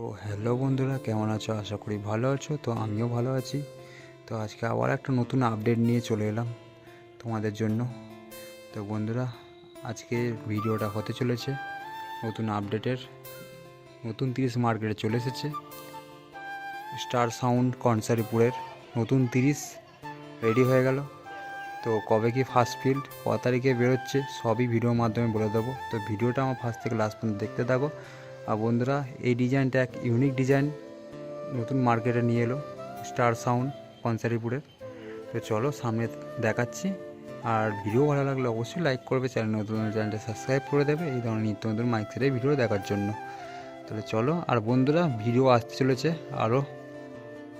তো হ্যালো বন্ধুরা, কেমন আছো? আশা করি ভালো আছো, তো আমিও ভালো আছি। তো আজকে আবার একটা নতুন আপডেট নিয়ে চলে এলাম তোমাদের জন্য। তো বন্ধুরা, আজকে ভিডিওটা হতে চলেছে নতুন আপডেটের নতুন তিরিশ মার্কেটে চলে এসেছে। স্টার সাউন্ড কনসারিপুরের নতুন তিরিশ রেডি হয়ে গেল। তো কবে কি ফার্স্ট ফিল্ড ক তারিখে বেরোচ্ছে, সবই ভিডিওর মাধ্যমে বলে দেবো। তো ভিডিওটা আমার ফার্স্ট থেকে লাস্ট পর্যন্ত দেখতে থাকো। বন্ধুরা, এই ডিজাইনটা এক ইউনিক ডিজাইন নতুন মার্কেটে নিয়ে এলো স্টার সাউন্ড কনসারিপুরের তো চলো, সামনে দেখাচ্ছি। আর ভিডিও ভালো লাগলে অবশ্যই লাইক করবে চ্যানেল নতুন চ্যানেলটা সাবস্ক্রাইব করে দেবে। এই ধরনের নিত্য নতুন মাইক সেটের ভিডিও দেখার জন্য। তাহলে চলো, আর বন্ধুরা ভিডিও আসতে চলেছে আরও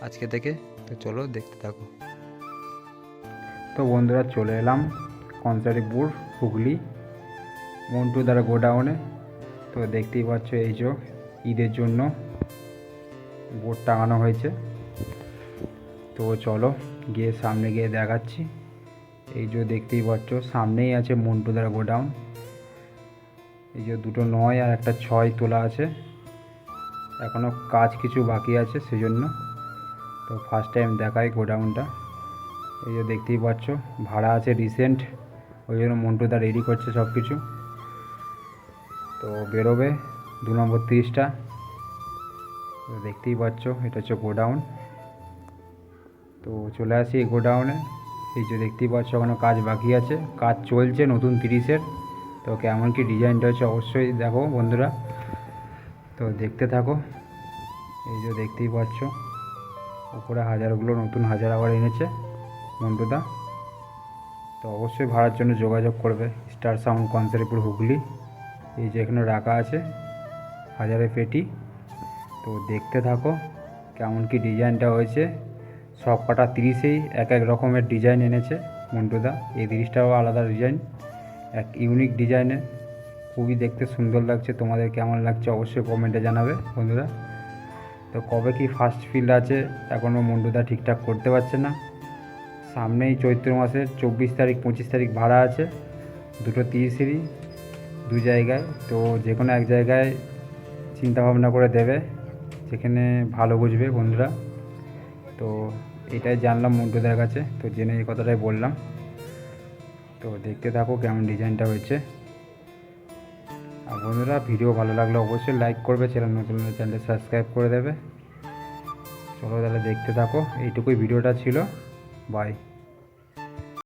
আজকে থেকে। তো চলো, দেখতে থাকো। তো বন্ধুরা, চলে এলাম কনসারিপুর হুগলি মন্টু দ্বারা গোডাউনে। তো দেখতেই পাচ্ছ এই যে ঈদের জন্য বোর্ড টাঙানো হয়েছে। তো চলো গিয়ে সামনে গিয়ে দেখাচ্ছি। এই যে দেখতেই পাচ্ছ, সামনেই আছে মন্টু দ্বারা গোডাউন। এই যে দুটো নয় আর একটা ছয় তোলা আছে। এখনও কাজ কিছু বাকি আছে সেজন্য। তো ফার্স্ট টাইম দেখাই গোডাউনটা। এই যে দেখতেই পাচ্ছ, ভাড়া আছে রিসেন্ট ওই জন্য মন্টুদা রেডি করছে সব কিছু তো বেরোবে দু নম্বর তিরিশটা। দেখতেই পাচ্ছ, এটা হচ্ছে গোডাউন। তো চলে আসি এই গোডাউনে। এই যে দেখতেই পাচ্ছ ওখানে কাজ বাকি আছে। কাজ চলছে নতুন তিরিশের। তো কেমন কি ডিজাইনটা হচ্ছে অবশ্যই দেখো বন্ধুরা। তো দেখতে থাকো। এই যে দেখতেই পাচ্ছ, উপরে হাজারগুলো নতুন হাজার আবার এনেছে মন্টুদা। তো অবশ্যই ভাড়ার জন্য যোগাযোগ করবে। Star sound, Kansaripur, Hooghly. এই যে এখানে রাখা আছে, হাজারে পেটি। তো দেখতে থাকো কেমন কি ডিজাইনটা হয়েছে। সব কটা তিরিশেই এক এক রকমের ডিজাইন এনেছে মন্টুদা। এই তিরিশটাও আলাদা ডিজাইন, এক ইউনিক ডিজাইনে। খুবই দেখতে সুন্দর লাগছে, তোমাদের কেমন লাগছে অবশ্যই কমেন্টে জানাবে বন্ধুরা। তো কবে কি ফার্স্ট ফিল্ড আছে এখনও মন্টুদা ঠিকঠাক করতে পারছে না। সামনেই চৈত্র মাসের চব্বিশ তারিখ, পঁচিশ তারিখ ভাড়া আছে, দুটো তিরিশেরই। দু জায়গায়, তো যে কোনো এক জায়গায় চিন্তা ভাবনা করে দেবে, যেখানে ভালো বুঝবে বন্ধুরা। তো এটাই জানলাম মন্টুদের কাছে, তো জেনে এই কথাটাই বললাম। তো দেখতে থাকো কেমন ডিজাইনটা হয়েছে। আর বন্ধুরা, ভিডিও ভালো লাগলে অবশ্যই লাইক করবে, চ্যানেল নতুন চ্যানেলটা সাবস্ক্রাইব করে দেবে। চলো তাহলে দেখতে থাকো, এইটুকুই ভিডিওটা ছিল। বাই।